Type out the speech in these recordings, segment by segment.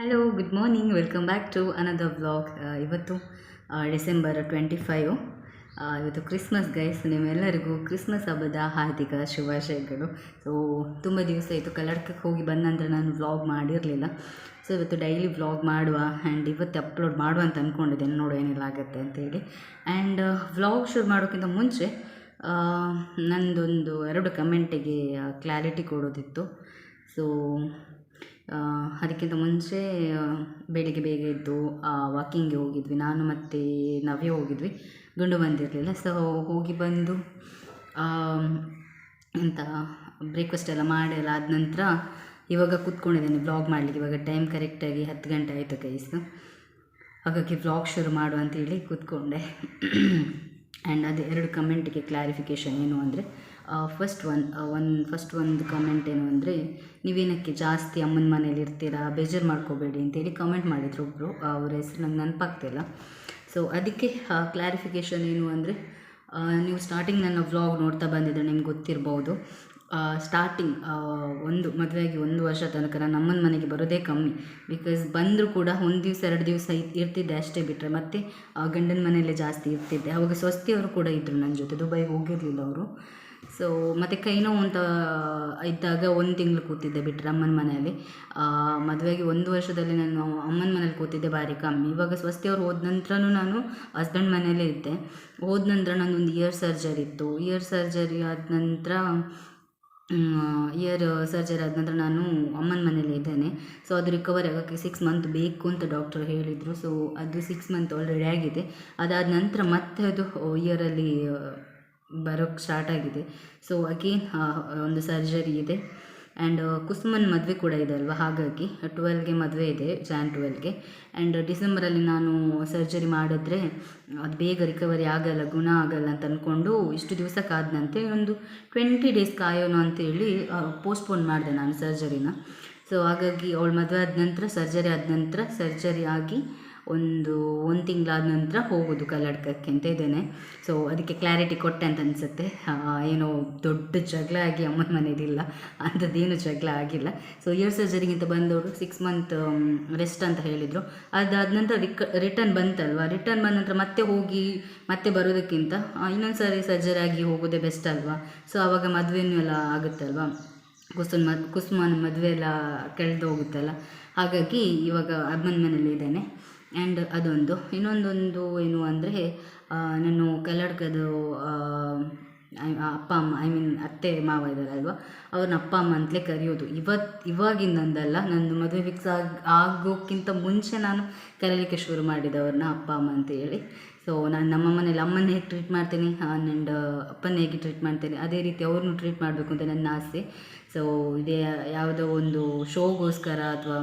Hello good morning welcome back to another vlog ಇವತ್ತು December twenty five ಇವತ್ತು Christmas guys ನಿಮ್ಮೆಲ್ಲರಿಗೂ Christmas ಹಬ್ಬದ ಹಾರ್ದಿಕ ಶುಭಾಶಯಗಳು. ಸೊ ತುಂಬ ದಿವಸ ಆಯಿತು. ಕಲ್ಲಡ್ಕಕ್ಕೆ ಹೋಗಿ ಬಂದ ನಂತರ ನಾನು ವ್ಲಾಗ್ ಮಾಡಿರಲಿಲ್ಲ. ಸೊ ಇವತ್ತು ಡೈಲಿ ವ್ಲಾಗ್ ಮಾಡುವ ಆ್ಯಂಡ್ ಇವತ್ತು ಅಪ್ಲೋಡ್ ಮಾಡುವ ಅಂತ ಅಂದ್ಕೊಂಡಿದ್ದೇನೆ ನೋಡು ಏನೆಲ್ಲ ಆಗುತ್ತೆ ಅಂತೇಳಿ ಆ್ಯಂಡ್ ವ್ಲಾಗ್ ಶುರು ಮಾಡೋಕ್ಕಿಂತ ಮುಂಚೆ ನಂದೊಂದು ಎರಡು ಕಮೆಂಟಿಗೆ ಕ್ಲಾರಿಟಿ ಕೊಡೋದಿತ್ತು. ಸೊ ಅದಕ್ಕಿಂತ ಮುಂಚೆ ಬೆಳಿಗ್ಗೆ ಬೇಗ ಎದ್ದು ವಾಕಿಂಗ್ಗೆ ಹೋಗಿದ್ವಿ. ನಾನು ಮತ್ತು ನವ್ಯ ಹೋಗಿದ್ವಿ. ಗಂಡು ಬಂದಿರಲಿಲ್ಲ. ಸೊ ಹೋಗಿ ಬಂದು ಎಂತ ಬ್ರೇಕ್ಫಾಸ್ಟ್ ಎಲ್ಲ ಎಲ್ಲ ಆದ ನಂತರ ಇವಾಗ ಕೂತ್ಕೊಂಡಿದ್ದೇನೆ. ಬ್ಲಾಗ್ ಮಾಡಲಿಕ್ಕೆ. ಇವಾಗ ಟೈಮ್ ಕರೆಕ್ಟಾಗಿ ಹತ್ತು ಗಂಟೆ ಆಯಿತು ಕೈಸು ಹಾಗಾಗಿ ಬ್ಲಾಗ್ ಶುರು ಮಾಡು ಅಂತೇಳಿ ಕೂತ್ಕೊಂಡೆ. ಆ್ಯಂಡ್ ಅದು ಎರಡು ಕಮೆಂಟಿಗೆ ಕ್ಲಾರಿಫಿಕೇಷನ್ ಏನು ಅಂದರೆ ಫಸ್ಟ್ ಒನ್ ಒಂದು ಫಸ್ಟ್ ಒಂದು ಕಮೆಂಟ್ ಏನು ಅಂದರೆ, ನೀವೇನಕ್ಕೆ ಜಾಸ್ತಿ ಅಮ್ಮನ ಮನೇಲಿ ಇರ್ತೀರಾ, ಬೇಜಾರು ಮಾಡ್ಕೋಬೇಡಿ ಅಂತೇಳಿ ಕಮೆಂಟ್ ಮಾಡಿದ್ರು ಒಬ್ಬರು ಅವರ ಹೆಸರು ನಂಗೆ ನೆನಪಾಗ್ತಿಲ್ಲ ಸೊ ಅದಕ್ಕೆ ಕ್ಲಾರಿಫಿಕೇಷನ್ ಏನು ಅಂದರೆ ನೀವು ಸ್ಟಾರ್ಟಿಂಗ್ ನನ್ನ ವ್ಲಾಗ್ ನೋಡ್ತಾ ಬಂದಿದ್ದರೆ ನಿಮ್ಗೆ ಗೊತ್ತಿರ್ಬೋದು. ಸ್ಟಾರ್ಟಿಂಗ್ ಒಂದು, ಮದುವೆಯಾಗಿ ಒಂದು ವರ್ಷ ತನಕ ನಾನು ಅಮ್ಮನ ಮನೆಗೆ ಬರೋದೇ ಕಮ್ಮಿ. ಬಿಕಾಸ್ ಬಂದರೂ ಕೂಡ ಒಂದು ದಿವಸ, ಎರಡು ದಿವಸ ಇರ್ತಿದ್ದೆ ಅಷ್ಟೇ ಬಿಟ್ಟರೆ ಮತ್ತು ಗಂಡನ ಮನೆಯಲ್ಲೇ ಜಾಸ್ತಿ ಇರ್ತಿದ್ದೆ. ಅವಾಗ ಸ್ವಸ್ತಿಯವರು ಕೂಡ ಇದ್ದರು ನನ್ನ ಜೊತೆ. ದುಬೈಗೆ ಹೋಗಿರಲಿಲ್ಲ ಅವರು. ಸೊ ಮತ್ತು ಕೈ ನೋವು ಅಂತ ಇದ್ದಾಗ ಒಂದು ತಿಂಗಳು ಕೂತಿದ್ದೆ ಬಿಟ್ಟರೆ ಅಮ್ಮನ ಮನೆಯಲ್ಲಿ. ಮದುವೆಗೆ ಒಂದು ವರ್ಷದಲ್ಲಿ ನಾನು ಅಮ್ಮನ ಮನೇಲಿ ಕೂತಿದ್ದೆ ಭಾರಿ ಕಮ್ಮಿ. ಇವಾಗ ಸ್ವಸ್ತಿಯವ್ರು ಹೋದ ನಂತರನೂ ನಾನು ಹಸ್ಬೆಂಡ್ ಮನೆಯಲ್ಲೇ ಇದ್ದೆ. ಹೋದ ನಂತರ ನನ್ನೊಂದು ಇಯರ್ ಸರ್ಜರಿ ಇತ್ತು. ಇಯರ್ ಸರ್ಜರಿ ಆದ ನಂತರ ಇಯರ್ ಸರ್ಜರಿ ಆದ ನಂತರ ನಾನು ಅಮ್ಮನ ಮನೇಲಿ ಇದ್ದೇನೆ. ಸೊ ಅದು ರಿಕವರ್ ಆಗೋಕ್ಕೆ ಸಿಕ್ಸ್ ಮಂತ್ ಬೇಕು ಅಂತ ಡಾಕ್ಟರ್ ಹೇಳಿದರು. ಸೊ ಅದು ಸಿಕ್ಸ್ ಮಂತ್ ಆಲ್ರೆಡಿ ಆಗಿದೆ. ಅದಾದ ನಂತರ ಮತ್ತೆ ಅದು ಇಯರಲ್ಲಿ ಬರೋಕ್ಕೆ ಸ್ಟಾರ್ಟ್ ಆಗಿದೆ. ಸೊ ಅಗೇನ್ ಒಂದು ಸರ್ಜರಿ ಇದೆ. ಆ್ಯಂಡ್ ಕುಸುಮನ್ ಮದುವೆ ಕೂಡ ಇದೆ ಅಲ್ವಾ? ಹಾಗಾಗಿ ಟ್ವೆಲ್ಗೆ ಮದುವೆ ಇದೆ ಜಾನ್ ಟ್ವೆಲ್ಗೆ ಆ್ಯಂಡ್ ಡಿಸೆಂಬರಲ್ಲಿ ನಾನು ಸರ್ಜರಿ ಮಾಡಿದ್ರೆ ಅದು ಬೇಗ ರಿಕವರಿ ಆಗಲ್ಲ, ಗುಣ ಆಗಲ್ಲ ಅಂತ ಅಂದ್ಕೊಂಡು ಇಷ್ಟು ದಿವಸ ಕಾದನಂತೆ ಒಂದು ಟ್ವೆಂಟಿ ಡೇಸ್ ಕಾಯೋಣ ಅಂತೇಳಿ ಪೋಸ್ಟ್ಪೋನ್ ಮಾಡಿದೆ ನಾನು ಸರ್ಜರಿನ ಸೊ ಹಾಗಾಗಿ ಅವಳು ಮದುವೆ ಆದ ನಂತರ ಸರ್ಜರಿ ಆದ ನಂತರ ಸರ್ಜರಿ ಆಗಿ ಒಂದು ಒಂದು ತಿಂಗಳಾದ ನಂತರ ಹೋಗೋದು ಕಲ್ಲಡ್ಕಕ್ಕೆ ಅಂತ ಇದ್ದೇನೆ. ಸೊ ಅದಕ್ಕೆ ಕ್ಲಾರಿಟಿ ಕೊಟ್ಟೆ ಅಂತ ಅನಿಸುತ್ತೆ. ಏನೋ ದೊಡ್ಡ ಜಗಳ ಆಗಿ ಅಮ್ಮನ ಮನೇಲಿಲ್ಲ ಅಂಥದ್ದೇನು ಜಗಳ ಆಗಿಲ್ಲ. ಸೊ ಇಯರ್ ಸರ್ಜರಿಗಿಂತ ಬಂದವರು ಸಿಕ್ಸ್ ಮಂತ್ ರೆಸ್ಟ್ ಅಂತ ಹೇಳಿದರು. ಅದಾದ ನಂತರ ರಿಕ ರಿಟರ್ನ್ ಬಂತಲ್ವಾ? ರಿಟರ್ನ್ ಬಂದ ನಂತರ ಮತ್ತೆ ಹೋಗಿ, ಮತ್ತೆ ಬರೋದಕ್ಕಿಂತ ಇನ್ನೊಂದು ಸಾರಿ ಸರ್ಜರಿ ಆಗಿ ಹೋಗೋದೇ ಬೆಸ್ಟ್ ಅಲ್ವಾ? ಸೊ ಆವಾಗ ಮದುವೆನೂ ಎಲ್ಲ ಆಗುತ್ತಲ್ವಾ? ಕುಸುಮ ಮದ್, ಕುಸುಮನ ಮದುವೆ ಎಲ್ಲ ಕೆಳ್ದು ಹೋಗುತ್ತಲ್ಲ? ಹಾಗಾಗಿ ಇವಾಗ ಅಮ್ಮನ ಮನೇಲಿ ಇದ್ದೇನೆ. ಆ್ಯಂಡ್ ಅದೊಂದು. ಇನ್ನೊಂದೊಂದು ಏನು ಅಂದರೆ ನಾನು ಕಲ್ಲಡ್ಕದು ಅಪ್ಪ ಅಮ್ಮ ಐ ಮೀನ್ ಅತ್ತೆ, ಮಾವ ಇದ್ದಾರಲ್ವ, ಅವ್ರನ್ನ ಅಪ್ಪ ಅಮ್ಮ ಅಂತಲೇ ಕರೆಯೋದು. ಇವತ್ತು ಇವಾಗಿಂದಂದಲ್ಲ ನನ್ನ ಮದುವೆ ಫಿಕ್ಸ್ ಆಗಿ, ಆಗೋಕ್ಕಿಂತ ಮುಂಚೆ ನಾನು ಕರೀಲಿಕ್ಕೆ ಶುರು ಮಾಡಿದೆ ಅವ್ರನ್ನ ಅಪ್ಪ ಅಮ್ಮ ಅಂತ ಹೇಳಿ. ಸೊ ನಾನು ನಮ್ಮ ಮನೇಲಿ ಅಮ್ಮನ ಹೇಗೆ ಟ್ರೀಟ್ ಮಾಡ್ತೀನಿ ಆ್ಯಂಡ್ ಅಪ್ಪನ ಹೇಗೆ ಟ್ರೀಟ್ ಮಾಡ್ತೇನೆ. ಅದೇ ರೀತಿ ಅವ್ರನ್ನೂ ಟ್ರೀಟ್ ಮಾಡಬೇಕು ಅಂತ ನನ್ನ ಆಸೆ. ಸೊ ಇದೇ ಯಾವುದೋ ಒಂದು ಶೋಗೋಸ್ಕರ ಅಥವಾ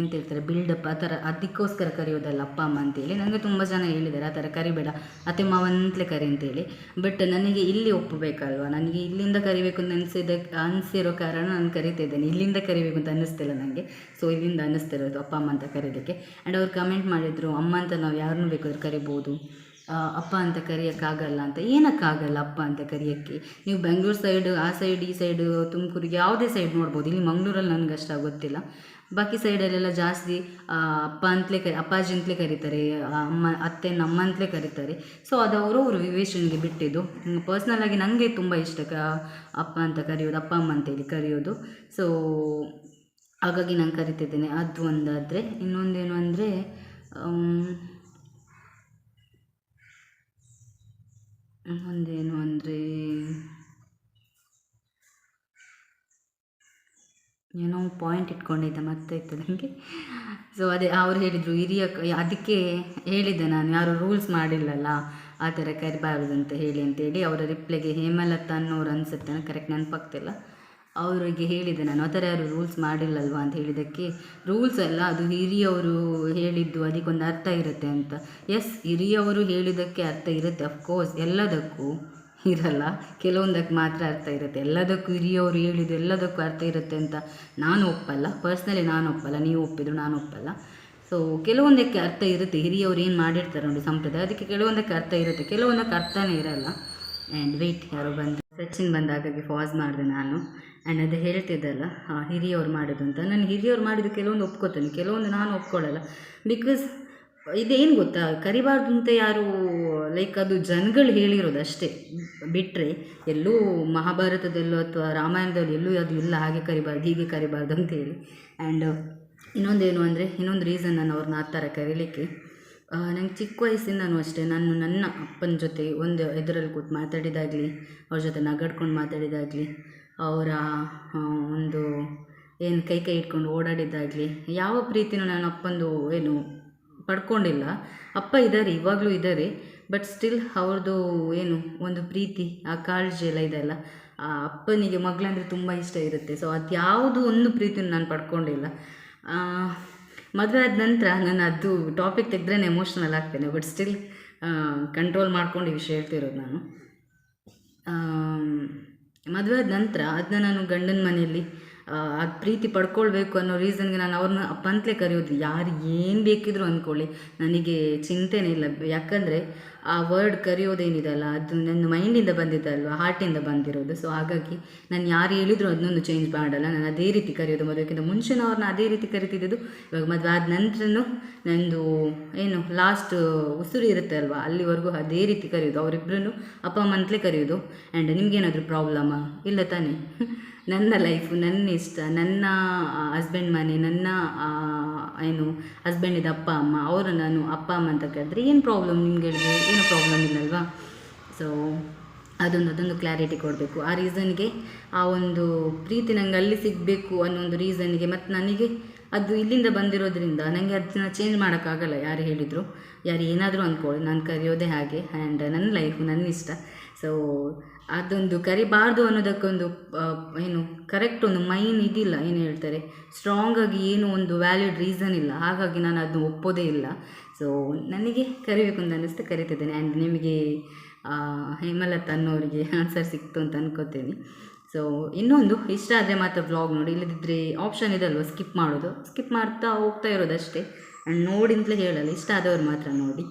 ಎಂತ ಹೇಳ್ತಾರೆ ಬಿಲ್ಡಪ್ ಆ ಥರ ಅದಕ್ಕೋಸ್ಕರ ಕರೆಯೋದಲ್ಲ ಅಪ್ಪ, ಅಮ್ಮ ಅಂತೇಳಿ. ನನಗೆ ತುಂಬ ಜನ ಹೇಳಿದ್ದಾರೆ, ಆ ಥರ ಕರಿಬೇಡ. ಅತ್ತೆ ಮಾವಂತಲೇ ಕರಿ ಅಂತೇಳಿ. ಬಟ್ ನನಗೆ ಇಲ್ಲಿ ಒಪ್ಪಬೇಕಲ್ವಾ? ನನಗೆ ಇಲ್ಲಿಂದ ಕರಿಬೇಕು ಅಂತ ಅನಿಸಿದ, ಅನಿಸಿರೋ ಕಾರಣ ನಾನು ಕರಿತಿದ್ದೇನೆ ಇಲ್ಲಿಂದ ಕರಿಬೇಕು ಅಂತ ಅನ್ನಿಸ್ತಿಲ್ಲ ನನಗೆ. ಸೊ ಇಲ್ಲಿಂದ ಅನ್ನಿಸ್ತಿರೋದು ಅಪ್ಪ, ಅಮ್ಮ ಅಂತ ಕರೀಲಿಕ್ಕೆ. ಆ್ಯಂಡ್ ಅವ್ರು ಕಮೆಂಟ್ ಮಾಡಿದರು, ಅಮ್ಮ ಅಂತ ನಾವು ಯಾರನ್ನೂ ಬೇಕಾದ್ರೂ ಕರಿಬೋದು. ಅಪ್ಪ ಅಂತ ಕರೆಯೋಕ್ಕಾಗಲ್ಲ ಅಂತ. ಏನಕ್ಕಾಗಲ್ಲ ಅಪ್ಪ ಅಂತ ಕರಿಯೋಕ್ಕೆ? ನೀವು ಬೆಂಗಳೂರು ಸೈಡು ಆ ಸೈಡ್ ಈ ಸೈಡು ತುಮಕೂರಿಗೆ ಯಾವುದೇ ಸೈಡ್ ನೋಡ್ಬೋದು. ಇಲ್ಲಿ ಮಂಗಳೂರಲ್ಲಿ ನನಗೆ ಅಷ್ಟು ಗೊತ್ತಿಲ್ಲ. ಬಾಕಿ ಸೈಡಲ್ಲೆಲ್ಲ ಜಾಸ್ತಿ ಅಪ್ಪ ಅಂತಲೇ ಕರಿ ಅಪ್ಪಾಜಿ ಅಂತಲೇ ಕರೀತಾರೆ. ಅಮ್ಮ, ಅತ್ತೆ ನಮ್ಮ ಅಂತಲೇ ಕರೀತಾರೆ. ಸೊ ಅದು ಅವರವರು ವಿವೇಚನೆಗೆ ಬಿಟ್ಟಿದ್ದು. ಪರ್ಸ್ನಲ್ಲಾಗಿ ನನಗೆ ತುಂಬ ಇಷ್ಟ ಕ, ಅಪ್ಪ ಅಂತ ಕರೆಯೋದು, ಅಪ್ಪ ಅಮ್ಮ ಅಂತೇಳಿ ಕರೆಯೋದು. ಸೊ ಹಾಗಾಗಿ ನಾನು ಕರಿತಿದ್ದೇನೆ. ಅದು ಒಂದಾದರೆ, ಇನ್ನೊಂದೇನು ಅಂದರೆ ಒಂದೇನು ಅಂದರೆ ಏನೋ ಪಾಯಿಂಟ್ ಇಟ್ಕೊಂಡಿದ್ದೆ, ಮತ್ತೆ ಇತ್ತು ನನಗೆ ಸೊ ಅದೇ ಅವ್ರು ಹೇಳಿದರು ಹಿರಿಯ ಅದಕ್ಕೆ ಹೇಳಿದ್ದೆ ನಾನು, ಯಾರು ರೂಲ್ಸ್ ಮಾಡಿಲ್ಲಲ್ಲ, ಆ ಥರ ಕರಿಬಾರ್ದು ಅಂತ ಹೇಳಿ ಅಂತೇಳಿ ಅವರ ರಿಪ್ಲೈಗೆ ಹೇಮಲತಾ ಅನ್ನೋರು ಅನಿಸುತ್ತೆ ಕರೆಕ್ಟ್ ನೆನಪಾಗ್ತಿಲ್ಲ. ಅವರಿಗೆ ಹೇಳಿದೆ ನಾನು ಆ ಥರ ಯಾರು ರೂಲ್ಸ್ ಮಾಡಿಲ್ಲಲ್ವಾ? ಅಂತ ಹೇಳಿದ್ದಕ್ಕೆ ರೂಲ್ಸ್ ಅಲ್ಲ, ಅದು ಹಿರಿಯವರು ಹೇಳಿದ್ದು, ಅದಕ್ಕೊಂದು ಅರ್ಥ ಇರುತ್ತೆ ಅಂತ. ಎಸ್ ಹಿರಿಯವರು ಹೇಳಿದ್ದಕ್ಕೆ ಅರ್ಥ ಇರುತ್ತೆ ಅಫ್ಕೋರ್ಸ್ ಎಲ್ಲದಕ್ಕೂ ಇರಲ್ಲ, ಕೆಲವೊಂದಕ್ಕೆ ಮಾತ್ರ ಅರ್ಥ ಇರುತ್ತೆ, ಎಲ್ಲದಕ್ಕೂ ಹಿರಿಯವರು ಹೇಳಿದ್ದು, ಎಲ್ಲದಕ್ಕೂ ಅರ್ಥ ಇರುತ್ತೆ ಅಂತ ನಾನು ಒಪ್ಪಲ್ಲ ಪರ್ಸ್ನಲಿ ನಾನು ಒಪ್ಪಲ್ಲ, ನೀವು ಒಪ್ಪಿದ್ರು ನಾನು ಒಪ್ಪಲ್ಲ. ಸೊ ಕೆಲವೊಂದಕ್ಕೆ ಅರ್ಥ ಇರುತ್ತೆ, ಹಿರಿಯವರು ಏನು ಮಾಡಿರ್ತಾರೆ ನೋಡಿ ಸಂಪ್ರದಾಯ, ಅದಕ್ಕೆ ಕೆಲವೊಂದಕ್ಕೆ ಅರ್ಥ ಇರುತ್ತೆ, ಕೆಲವೊಂದಕ್ಕೆ ಅರ್ಥನೇ ಇರಲ್ಲ. ಆ್ಯಂಡ್ ವೆಯ್ಟ್ ಯಾರೋ ಬಂದು, ಸಚಿನ್ ಬಂದ ಹಾಗಾಗಿ ಫಾಸ್ ಮಾಡಿದೆ ನಾನು. ಆ್ಯಂಡ್ ಅದು ಹೇಳ್ತಿದ್ದಲ್ಲ ಹಿರಿಯವ್ರು ಮಾಡೋದು ಅಂತ. ನಾನು ಹಿರಿಯವ್ರು ಮಾಡಿದ್ದು ಕೆಲವೊಂದು ಒಪ್ಕೋತೇನೆ, ಕೆಲವೊಂದು ನಾನು ಒಪ್ಕೊಳ್ಳಲ್ಲ. ಬಿಕಾಸ್ ಇದೇನು ಗೊತ್ತಾ ಕರಿಬಾರ್ದು ಅಂತ ಯಾರು ಲೈಕ್ ಅದು ಜನಗಳು ಹೇಳಿರೋದು ಅಷ್ಟೇ. ಬಿಟ್ಟರೆ ಎಲ್ಲೂ ಮಹಾಭಾರತದಲ್ಲೂ ಅಥವಾ ರಾಮಾಯಣದಲ್ಲಿ ಎಲ್ಲೂ ಅದು ಇಲ್ಲ, ಹಾಗೆ ಕರಿಬಾರ್ದು, ಹೀಗೆ ಕರಿಬಾರ್ದು ಅಂತ ಹೇಳಿ. ಆ್ಯಂಡ್ ಇನ್ನೊಂದೇನು ಅಂದರೆ, ಇನ್ನೊಂದು ರೀಸನ್ ನಾನು ಅವ್ರನ್ನ ಆ ಥರ ಕರೀಲಿಕ್ಕೆ ನಂಗೆ ಚಿಕ್ಕ ವಯಸ್ಸಿಂದನೂ ಅಷ್ಟೇ, ನಾನು ನನ್ನ ಅಪ್ಪನ ಜೊತೆ ಒಂದು ಎದುರಲ್ಲಿ ಕೂತು ಮಾತಾಡಿದಾಗಲಿ, ಅವ್ರ ಜೊತೆ ನಗಾಡ್ಕೊಂಡು ಮಾತಾಡಿದಾಗಲಿ ಅವರ ಒಂದು ಏನು ಕೈ ಕೈ ಇಟ್ಕೊಂಡು ಓಡಾಡಿದ್ದಾಗಲಿ, ಯಾವ ಪ್ರೀತಿನೂ ನಾನು ಅಪ್ಪಂದು ಏನು ಪಡ್ಕೊಂಡಿಲ್ಲ. ಅಪ್ಪ ಇದ್ದಾರೆ ಇವಾಗಲೂ ಇದ್ದಾರೆ ಬಟ್ ಸ್ಟಿಲ್ ಅವ್ರದ್ದು ಏನು ಒಂದು ಪ್ರೀತಿ, ಆ ಕಾಳಜಿ ಎಲ್ಲ ಇದೆಲ್ಲ ಆ ಅಪ್ಪನಿಗೆ ಮಗಳಂದರೆ ತುಂಬ ಇಷ್ಟ ಇರುತ್ತೆ. ಸೊ ಅದು ಯಾವುದು ಒಂದು ಪ್ರೀತಿನೂ ನಾನು ಪಡ್ಕೊಂಡಿಲ್ಲ. ಮದುವೆ ಆದ ನಂತರ ನಾನು ಅದು ಟಾಪಿಕ್ ತೆಗೆದ್ರೆ ಎಮೋಷ್ನಲ್ ಆಗ್ತೇನೆ ಬಟ್ ಸ್ಟಿಲ್ ಕಂಟ್ರೋಲ್ ಮಾಡ್ಕೊಂಡು ಈ ವಿಷಯ ಹೇಳ್ತಿರೋದು ನಾನು. ಮದುವೆ ಆದ ನಂತರ ಅದನ್ನ ನಾನು ಗಂಡನ ಮನೆಯಲ್ಲಿ ಅದು ಪ್ರೀತಿ ಪಡ್ಕೊಳ್ಬೇಕು ಅನ್ನೋ ರೀಸನ್ಗೆ ನಾನು ಅವ್ರನ್ನ ಅಪ್ಪ ಅಂತಲೇ ಕರೆಯೋದು ಯಾರು ಏನು ಬೇಕಿದ್ರು ಅಂದ್ಕೊಳ್ಳಿ. ನನಗೆ ಚಿಂತೆನೇ ಇಲ್ಲ. ಯಾಕಂದರೆ ಆ ವರ್ಡ್ ಕರೆಯೋದೇನಿದೆ ಅಲ್ಲ ಅದು ನನ್ನ ಮೈಂಡಿಂದ ಬಂದಿದ್ದಲ್ವ ಹಾರ್ಟಿಂದ ಬಂದಿರೋದು. ಸೊ ಹಾಗಾಗಿ ನಾನು ಯಾರು ಹೇಳಿದ್ರು ಅದನ್ನೊಂದು ಚೇಂಜ್ ಮಾಡಲ್ಲ. ನಾನು ಅದೇ ರೀತಿ ಕರೆಯೋದು. ಮದುವೆಗಿಂತ ಮುಂಚೆನೂ ಅವ್ರನ್ನ ಅದೇ ರೀತಿ ಕರಿತಿದ್ದು ಇವಾಗ ಮದುವೆ ಆದ ನಂತರನೂ ನಂದು ಏನು ಲಾಸ್ಟ್ ಉಸಿರು ಇರುತ್ತೆ ಅಲ್ವಾ ಅಲ್ಲಿವರೆಗೂ ಅದೇ ರೀತಿ ಕರೆಯೋದು. ಅವರಿಬ್ಬರನ್ನು ಅಪ್ಪ, ಅಮ್ಮ ಅಂತಲೇ ಕರೆಯೋದು. ಆ್ಯಂಡ್ ನಿಮಗೇನಾದರೂ ಪ್ರಾಬ್ಲಮ್ಮ ಇಲ್ಲ ತಾನೇ. ನನ್ನ ಲೈಫು ನನ್ನ ಇಷ್ಟ, ನನ್ನ ಹಸ್ಬೆಂಡ್ ಮನೆ, ನನ್ನ ಏನು ಹಸ್ಬೆಂಡಿದ ಅಪ್ಪ, ಅಮ್ಮ, ಅವರು ನಾನು ಅಪ್ಪ ಅಮ್ಮ ಅಂತ ಕೇಳಿದ್ರೆ ಏನು ಪ್ರಾಬ್ಲಮ್ ನಿಮ್ಗೆ ಹೇಳಿದ್ರೆ? ಏನು ಪ್ರಾಬ್ಲಮ್ ಇಲ್ಲಲ್ವಾ? ಸೊ ಅದೊಂದು ಅದೊಂದು ಕ್ಲಾರಿಟಿ ಕೊಡಬೇಕು. ಆ ರೀಸನ್ಗೆ ಆ ಒಂದು ಪ್ರೀತಿ ನಂಗೆ ಅಲ್ಲಿ ಸಿಗಬೇಕು ಅನ್ನೋ ಒಂದು ರೀಸನ್ಗೆ ಮತ್ತು ನನಗೆ ಅದು ಇಲ್ಲಿಂದ ಬಂದಿರೋದ್ರಿಂದ ನನಗೆ ಅದನ್ನ ಚೇಂಜ್ ಮಾಡೋಕ್ಕಾಗಲ್ಲ, ಯಾರು ಹೇಳಿದರು. ಯಾರು ಏನಾದರೂ ಅಂದ್ಕೊಳ್ಳಿ ನಾನು ಕರೆಯೋದೇ ಹಾಗೆ. ಆ್ಯಂಡ್ ನನ್ನ ಲೈಫ್ ನನ್ನ ಇಷ್ಟ. ಸೊ ಅದೊಂದು ಕರಿಬಾರ್ದು ಅನ್ನೋದಕ್ಕೊಂದು ಏನು ಕರೆಕ್ಟ್ ಒಂದು ಮೈನ್ ಇದಿಲ್ಲ, ಏನು ಹೇಳ್ತಾರೆ? ಸ್ಟ್ರಾಂಗಾಗಿ ಏನು ಒಂದು ವ್ಯಾಲಿಡ್ ರೀಸನ್ ಇಲ್ಲ. ಹಾಗಾಗಿ ನಾನು ಅದನ್ನು ಒಪ್ಪೋದೇ ಇಲ್ಲ. ಸೊ ನನಗೆ ಕರಿಬೇಕು ಅಂತ ಅನ್ನಿಸ್ತು, ಕರಿತಿದ್ದೇನೆ. ಆ್ಯಂಡ್ ನಿಮಗೆ ಹೇಮಲತ್ ಅನ್ನೋರಿಗೆ ಆನ್ಸರ್ ಸಿಕ್ತು ಅಂತ ಅನ್ಕೋತೀನಿ. ಸೊ ಇನ್ನೊಂದು, ಇಷ್ಟ ಆದರೆ ಮಾತ್ರ ವ್ಲಾಗ್ ನೋಡಿ. ಇಲ್ಲದಿದ್ದರೆ ಆಪ್ಷನ್ ಇದಲ್ವ? ಸ್ಕಿಪ್ ಮಾಡೋದು. ಸ್ಕಿಪ್ ಮಾಡ್ತಾ ಹೋಗ್ತಾ ಇರೋದಷ್ಟೇ. ಆ್ಯಂಡ್ ನೋಡಿಂತಲೇ ಹೇಳಲ್ಲ. ಇಷ್ಟ ಆದವ್ರು ಮಾತ್ರ ನೋಡಿ.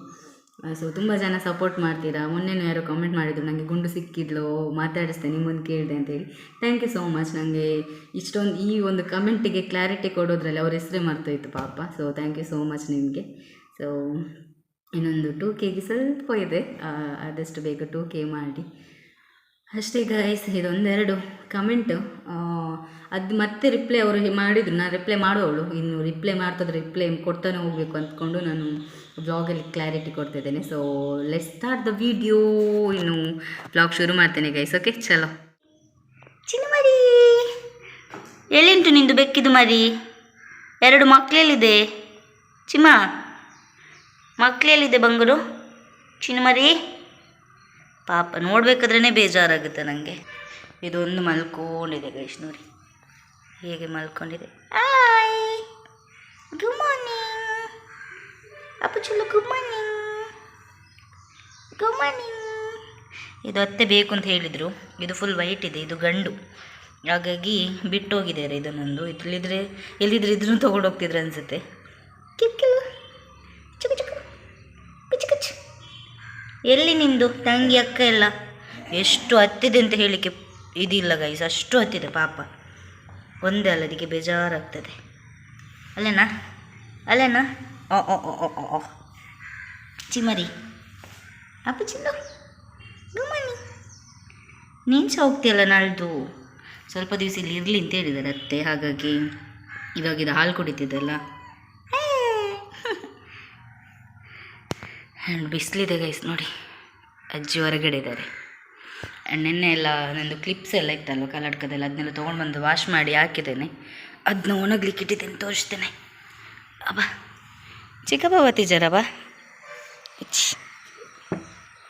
ಸೊ ತುಂಬ ಜನ ಸಪೋರ್ಟ್ ಮಾಡ್ತೀರಾ? ಮೊನ್ನೆನೂ ಯಾರೋ ಕಮೆಂಟ್ ಮಾಡಿದ್ರು ನನಗೆ ಗುಂಡು ಸಿಕ್ಕಿದ್ಲು ಮಾತಾಡಿಸ್ತೇನೆ ನಿಮ್ಮೊಂದು ಕೇಳಿದೆ ಅಂತೇಳಿ ಥ್ಯಾಂಕ್ ಯು ಸೋ ಮಚ್ ನನಗೆ ಇಷ್ಟೊಂದು, ಈ ಒಂದು ಕಮೆಂಟಿಗೆ ಕ್ಲಾರಿಟಿ ಕೊಡೋದ್ರಲ್ಲಿ ಅವ್ರ ಹೆಸರೇ ಮರ್ತೋಯ್ತು ಪಾಪ. So thank you so much ನಿಮಗೆ. ಸೊ ಇನ್ನೊಂದು ಟೂ ಕೆಗೆ ಸ್ವಲ್ಪ ಇದೆ. ಆದಷ್ಟು ಬೇಗ ಟೂ ಕೆ ಮಾಡಿ. ಅಷ್ಟೇ ಗೈಸ್ ಇದೊಂದೆರಡು ಕಮೆಂಟು ಅದು ಮತ್ತೆ ರಿಪ್ಲೈ ಅವರು ಮಾಡಿದ್ರು. ನಾನು ರಿಪ್ಲೈ ಮಾಡೋವಳು ಇನ್ನು ರಿಪ್ಲೈ ಮಾಡ್ತಾದ್ರೆ ರಿಪ್ಲೈ ಕೊಡ್ತಾನೆ ಹೋಗಬೇಕು ಅಂದ್ಕೊಂಡು ನಾನು ಬ್ಲಾಗಲ್ಲಿ clarity ಕೊಡ್ತಿದ್ದೇನೆ. So let start the video ಇನ್ನು ಬ್ಲಾಗ್ ಶುರು ಮಾಡ್ತೇನೆ ಗೈಸ್ ಓಕೆ ಚಲೋ. ಚಿನ್ನ ಮರಿ! ಎಲ್ಲಿಂಟು ನಿಂದು ಬೆಕ್ಕಿದು ಮರಿ? ಎರಡು ಮಕ್ಕಳೆಲ್ಲಿದೆ ಚಿಮ್ಮ ಮಕ್ಕಳೆಲ್ಲಿದೆ ಬಂಗರು. ಚಿನ್ನಮರಿ ಪಾಪ ನೋಡ್ಬೇಕಾದ್ರೇ ಬೇಜಾರಾಗುತ್ತೆ ನನಗೆ ಇದೊಂದು ಮಲ್ಕೊಂಡಿದೆ ಗೈಸ್ ನೋಡಿ. ಹೇಗೆ ಮಲ್ಕೊಂಡಿದೆ. ಗುಡ್ ಮಾರ್ನಿಂಗ್ ಅಪ್ಪ ಚಲೋ ಗುಡ್ ಮಾರ್ನಿಂಗ್ ಗುಡ್ ಮಾರ್ನಿಂಗ್ ಇದು ಅತ್ತೆ ಬೇಕು ಅಂತ ಹೇಳಿದರು. ಇದು ಫುಲ್ ವೈಟ್ ಇದೆ ಇದು ಗಂಡು. ಹಾಗಾಗಿ ಬಿಟ್ಟೋಗಿದ್ದಾರೆ ಇದನ್ನೊಂದು ಇಲ್ಲಿದ್ರೆ ಎಲ್ಲಿದ್ರೆ ಇದ್ರೂ ತೊಗೊಂಡೋಗ್ತಿದ್ರು ಅನಿಸುತ್ತೆ. ಕಿಕ್ಕಿಲು ಚಿಕ್ಕ ಚಿಕ್ಕ. ಎಲ್ಲಿ ನಿಂದು? ತಂಗಿ ಅಕ್ಕ ಎಲ್ಲ? ಎಷ್ಟು ಹತ್ತಿದೆ ಅಂತ ಹೇಳಲಿಕ್ಕೆ ಇದಿಲ್ಲ ಗೈಸ್ ಅಷ್ಟು ಹತ್ತಿದೆ ಪಾಪ. ಒಂದೇ ಅಲ್ಲ ಅದಕ್ಕೆ ಬೇಜಾರಾಗ್ತದೆ. ಅಲ್ಲೇನಾ? ಅಲ್ಲೇನಾ? ಓ ಓ ಓ ಓ ಓ ಚಿಮರಿ ಅಪ್ಪ ಚಿನ್ನು ಗುಮ್ಮನಿ ನೀನು ಸಹ ಹೋಗ್ತೀಯಲ್ಲ ನಾಳ್ದು ಸ್ವಲ್ಪ ದಿವಸ ಇಲ್ಲಿ ಇರಲಿ ಅಂತ ಹೇಳಿದ್ದಾರೆ ಅತ್ತೆ ಹಾಗಾಗಿ ಇವಾಗ ಇದು ಹಾಲು ಕುಡಿತಿದ್ದಲ್ಲ ಆ್ಯಂಡ್ ಬಿಸಿಲಿದೆ ಗೈಸ್ ನೋಡಿ ಅಜ್ಜಿ ಹೊರಗಡೆ ಇದ್ದಾರೆ ಆ್ಯಂಡ್ ನಿನ್ನೆ ಎಲ್ಲ ನಂದು ಕ್ಲಿಪ್ಸ್ ಎಲ್ಲ ಇತ್ತಲ್ವ ಕಲ್ಲಡ್ಕದೆಲ್ಲ ಅದನ್ನೆಲ್ಲ ತೊಗೊಂಡು ಬಂದು ವಾಶ್ ಮಾಡಿ ಹಾಕಿದ್ದೇನೆ ಅದನ್ನ ಒಣಗ್ಲಿಕ್ಕೆ ಇಟ್ಟಿದ್ದೇನೆ ತೋರಿಸ್ತೇನೆ ಅಬ್ಬ ಚಿಕ್ಕಪ್ಪ ಬತ್ತೀಜಾರ ಬಾ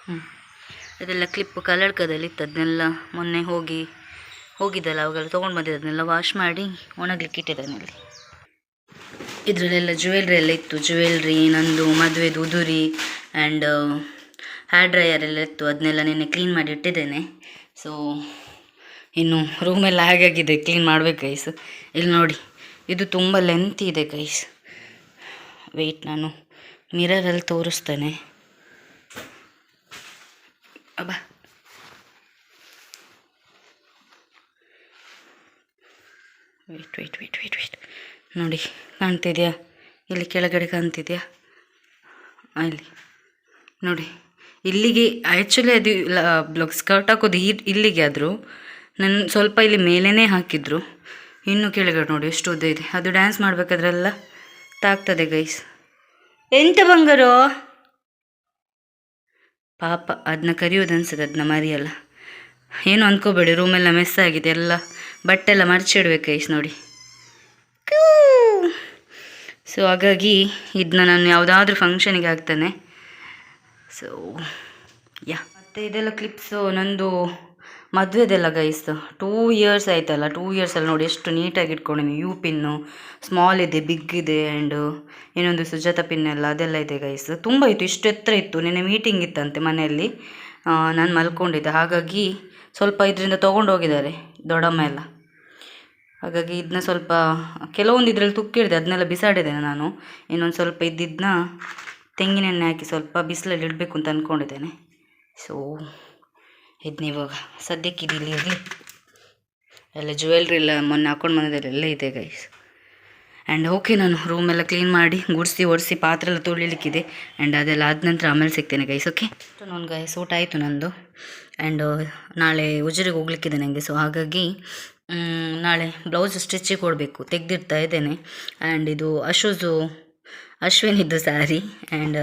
ಹ್ಞೂ ಅದೆಲ್ಲ ಕ್ಲಿಪ್ ಕಲಡ್ಕದಲ್ಲಿ ಇತ್ತು ಅದನ್ನೆಲ್ಲ ಮೊನ್ನೆ ಹೋಗಿ ಹೋಗಿದ್ದಲ್ಲ, ಅವಾಗೆಲ್ಲ ತೊಗೊಂಡು ಬಂದಿದ್ದೆ ಅದನ್ನೆಲ್ಲ ವಾಶ್ ಮಾಡಿ ಒಣಗ್ಲಿಕ್ಕೆ ಇಟ್ಟಿದ್ದೇನೆ ಇಲ್ಲಿ ಇದರಲ್ಲೆಲ್ಲ ಜ್ಯುವೆಲ್ರಿ ಎಲ್ಲ ಇತ್ತು. ಜ್ಯುವೆಲ್ರಿ ನಂದು ಮದುವೆದು ಉದುರಿ ಆ್ಯಂಡ್ ಹೇರ್ ಡ್ರೈಯರ್ ಎಲ್ಲ ಇತ್ತು. ಅದನ್ನೆಲ್ಲ ನಿನ್ನೆ ಕ್ಲೀನ್ ಮಾಡಿ ಇಟ್ಟಿದ್ದೇನೆ. ಸೊ ಇನ್ನು ರೂಮೆಲ್ಲ ಹಾಗಾಗಿದೆ ಕ್ಲೀನ್ ಮಾಡಬೇಕು ಗೈಸ್ ಇಲ್ಲಿ ನೋಡಿ, ಇದು ತುಂಬ ಲೆಂತ್ ಇದೆ ಗೈಸ್ ವೆಯ್ಟ್ ನಾನು ಮಿರರಲ್ಲಿ ತೋರಿಸ್ತೇನೆ. ಅಬ್ಬಾ. Wait wait wait wait wait ನೋಡಿ, ಕಾಣ್ತಿದ್ಯಾ? ಇಲ್ಲಿ ಕೆಳಗಡೆ ಕಾಣ್ತಿದೆಯಾ? ಇಲ್ಲಿ. ನೋಡಿ, ಇಲ್ಲಿಗೆ ಆ್ಯಕ್ಚುಲಿ ಅದು ಬ್ಲೌಸ್ ಸ್ಕರ್ಟ್ ಹಾಕೋದು ಈ ಇಲ್ಲಿಗೆ ಆದರೂ ನನ್ನ ಸ್ವಲ್ಪ ಇಲ್ಲಿ ಮೇಲೇ ಹಾಕಿದ್ರು. ಇನ್ನೂ ಕೆಳಗಡೆ ನೋಡಿ, ಎಷ್ಟು ಉದ್ದ ಇದೆ. ಅದು ಡ್ಯಾನ್ಸ್ ಮಾಡಬೇಕಾದ್ರೆಲ್ಲ? ತಾಗ್ತದೆ ಗೈಸ್. ಎಂತ ಬಂಗಾರು? ಪಾಪ ಅದನ್ನ ಕರಿಯೋದು ಅನ್ಸುತ್ತೆ ಅದನ್ನ ಮರಿಯಲ್ಲ. ಏನು ಅಂದ್ಕೋಬೇಡಿ ರೂಮೆಲ್ಲ ಮೆಸ್ ಆಗಿದೆ ಎಲ್ಲ ಬಟ್ಟೆ ಎಲ್ಲ ಮರ್ಚಿಡ್ಬೇಕು ಗೈಸ್ ನೋಡಿ. ಸೊ ಹಾಗಾಗಿ ಇದನ್ನ ನಾನು ಯಾವುದಾದ್ರೂ ಫಂಕ್ಷನಿಗೆ ಹಾಕ್ತಾನೆ. ಸೊ ಯಾ ಮತ್ತೆ ಇದೆಲ್ಲ ಕ್ಲಿಪ್ಸು ನಂದು ಮದುವೆದೆಲ್ಲ ಗೈಸ್ ಟೂ ಇಯರ್ಸ್ ಆಯ್ತಲ್ಲ ಟೂ ಇಯರ್ಸಲ್ಲಿ ನೋಡಿ ಎಷ್ಟು ನೀಟಾಗಿ ಇಟ್ಕೊಂಡಿದ್ದೀನಿ ಯು ಪಿನ್ನು ಸ್ಮಾಲ್ ಇದೆ ಬಿಗ್ ಇದೆ ಆ್ಯಂಡ್ ಇನ್ನೊಂದು ಸುಜಾತ ಪಿನ್ ಎಲ್ಲ, ಅದೆಲ್ಲ ಇದೆ ಗೈಸ್ ತುಂಬ ಇತ್ತು, ಇಷ್ಟು ಎತ್ತರ ಇತ್ತು. ನಿನ್ನೆ ಮೀಟಿಂಗ್ ಇತ್ತಂತೆ ಮನೆಯಲ್ಲಿ. ನಾನು ಮಲ್ಕೊಂಡಿದ್ದೆ. ಹಾಗಾಗಿ ಸ್ವಲ್ಪ ಇದರಿಂದ ತೊಗೊಂಡು ಹೋಗಿದ್ದಾರೆ, ದೊಡ್ಡಮ್ಮ ಎಲ್ಲ. ಹಾಗಾಗಿ ಇದನ್ನ ಸ್ವಲ್ಪ, ಕೆಲವೊಂದು ಇದರಲ್ಲಿ ತುಕ್ಕಿಡಿದೆ ಅದನ್ನೆಲ್ಲ ಬಿಸಾಡಿದ್ದೇನೆ ನಾನು. ಇನ್ನೊಂದು ಸ್ವಲ್ಪ ಇದ್ದಿದ್ದನ್ನ ತೆಂಗಿನೆಣ್ಣೆ ಹಾಕಿ ಸ್ವಲ್ಪ ಬಿಸಿಲಲ್ಲಿ ಇಡಬೇಕು ಅಂತ ಅಂದ್ಕೊಂಡಿದ್ದೇನೆ ಸೊ ಇದನ್ನ ಇವಾಗ ಸದ್ಯಕ್ಕೆ ಇದಿಲ್ಲ ಇರಲಿ. ಎಲ್ಲ ಜ್ಯುವೆಲ್ರಿ ಎಲ್ಲ ಮೊನ್ನೆ ಹಾಕೊಂಡು ಬಂದಿದ್ದೆಲ್ಲ ಇದೆ ಗೈಸ್ ಆ್ಯಂಡ್ ಓಕೆ ನಾನು ರೂಮೆಲ್ಲ ಕ್ಲೀನ್ ಮಾಡಿ ಗುಡಿಸಿ ಒಡಿಸಿ ಪಾತ್ರೆ ಎಲ್ಲ ತೊಳಿಲಿಕ್ಕಿದೆ. ಆ್ಯಂಡ್ ಅದೆಲ್ಲ ಆದ ನಂತರ ಆಮೇಲೆ ಸಿಗ್ತೇನೆ ಗೈಸ್ ಓಕೆ ನಾನು ಗೈಸ್ ಊಟ ಆಯಿತು ನಂದು. ಆ್ಯಂಡ್ ನಾಳೆ ಉಜಿರಿಗೆ ಹೋಗ್ಲಿಕ್ಕಿದೆ ನನಗೆ ಸೊ ಹಾಗಾಗಿ ನಾಳೆ ಬ್ಲೌಸ್ ಸ್ಟಿಚಿಗೆ ಕೊಡಬೇಕು ತೆಗೆದಿರ್ತಾ ಇದ್ದೇನೆ. ಆ್ಯಂಡ್ ಇದು ಅಶೂಸು ಅಶ್ವಿನಿದ್ದು ಸ್ಯಾರಿ ಆ್ಯಂಡ್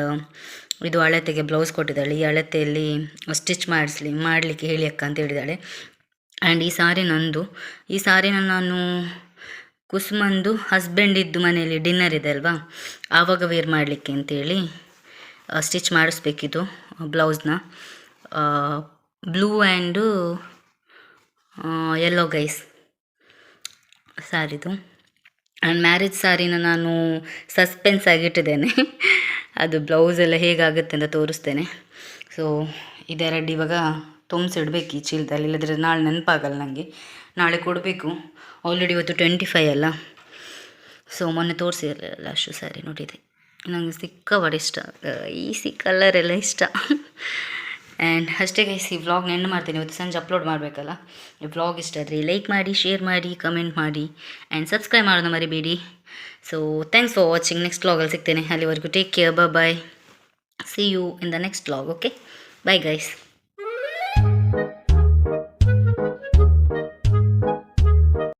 ಇದು ಅಳತೆಗೆ ಬ್ಲೌಸ್ ಕೊಟ್ಟಿದ್ದಾಳೆ. ಈ ಅಳತೆಯಲ್ಲಿ ಸ್ಟಿಚ್ ಮಾಡಿಸ್ಲಿ, ಮಾಡಲಿಕ್ಕೆ ಹೇಳಿ ಅಕ್ಕ ಅಂತ ಹೇಳಿದ್ದಾಳೆ. ಆ್ಯಂಡ್ ಈ ಸಾರಿ ನಂದು, ಈ ಸಾರಿನ ನಾನು ಕುಸುಮಂದು ಹಸ್ಬೆಂಡಿದ್ದು ಮನೆಯಲ್ಲಿ ಡಿನ್ನರ್ ಇದೆ ಅಲ್ವಾ? ಆವಾಗ ವೇರ್ ಮಾಡಲಿಕ್ಕೆ ಅಂತೇಳಿ ಸ್ಟಿಚ್ ಮಾಡಿಸ್ಬೇಕಿತ್ತು ಬ್ಲೌಸ್ನ ಬ್ಲೂ ಆ್ಯಂಡು ಯೆಲ್ಲೋ ಗೈಸ್ ಸಾರಿದು. ಆ್ಯಂಡ್ ಮ್ಯಾರೇಜ್ ಸಾರಿನ ನಾನು ಸಸ್ಪೆನ್ಸ್ ಆಗಿಟ್ಟಿದ್ದೇನೆ. ಅದು ಬ್ಲೌಸ್ ಎಲ್ಲ ಹೇಗಾಗುತ್ತೆ ಅಂತ ತೋರಿಸ್ತೇನೆ. ಸೊ ಇದೆರಡು ಇವಾಗ ತುಂಬಿಸಿಡ್ಬೇಕು ಈ ಚೀಲದಲ್ಲಿ. ಇಲ್ಲದ್ರೆ ನಾಳೆ ನೆನಪಾಗಲ್ಲ ನನಗೆ ನಾಳೆ ಕೊಡಬೇಕು. ಆಲ್ರೆಡಿ ಇವತ್ತು ಟ್ವೆಂಟಿ ಫೈ ಅಲ್ಲ. ಸೊ ಮೊನ್ನೆ ತೋರಿಸಿರಲಿಲ್ಲ ಅಷ್ಟು ಸ್ಯಾರಿ ನೋಡಿದೆ. ನನಗೆ ಸಿಕ್ಕಾಬಡಿ ಇಷ್ಟ. ಈಸಿ ಕಲರ್ ಎಲ್ಲ ಇಷ್ಟ. ಆ್ಯಂಡ್ ಅಷ್ಟೇ ಗೈಸ್ ಈ ವ್ಲಾಗ್ ನೆನ್ನೆ ಮಾಡ್ತೀನಿ. ಇವತ್ತು ಸಂಜೆ ಅಪ್ಲೋಡ್ ಮಾಡಬೇಕಲ್ಲ? ಈ ವ್ಲಾಗ್ ಇಷ್ಟ ಆದರೆ ಲೈಕ್ ಮಾಡಿ ಶೇರ್ ಮಾಡಿ ಕಮೆಂಟ್ ಮಾಡಿ ಆ್ಯಂಡ್ ಸಬ್ಸ್ಕ್ರೈಬ್ ಮಾಡೋದು ಮರಿಬೇಡಿ. So thanks for watching next ವ್ಲಾಗಲ್ಲಿ ಸಿಗ್ತೇನೆ. ಅಲ್ಲಿವರೆಗೂ take care bye see you in the next vlog okay bye guys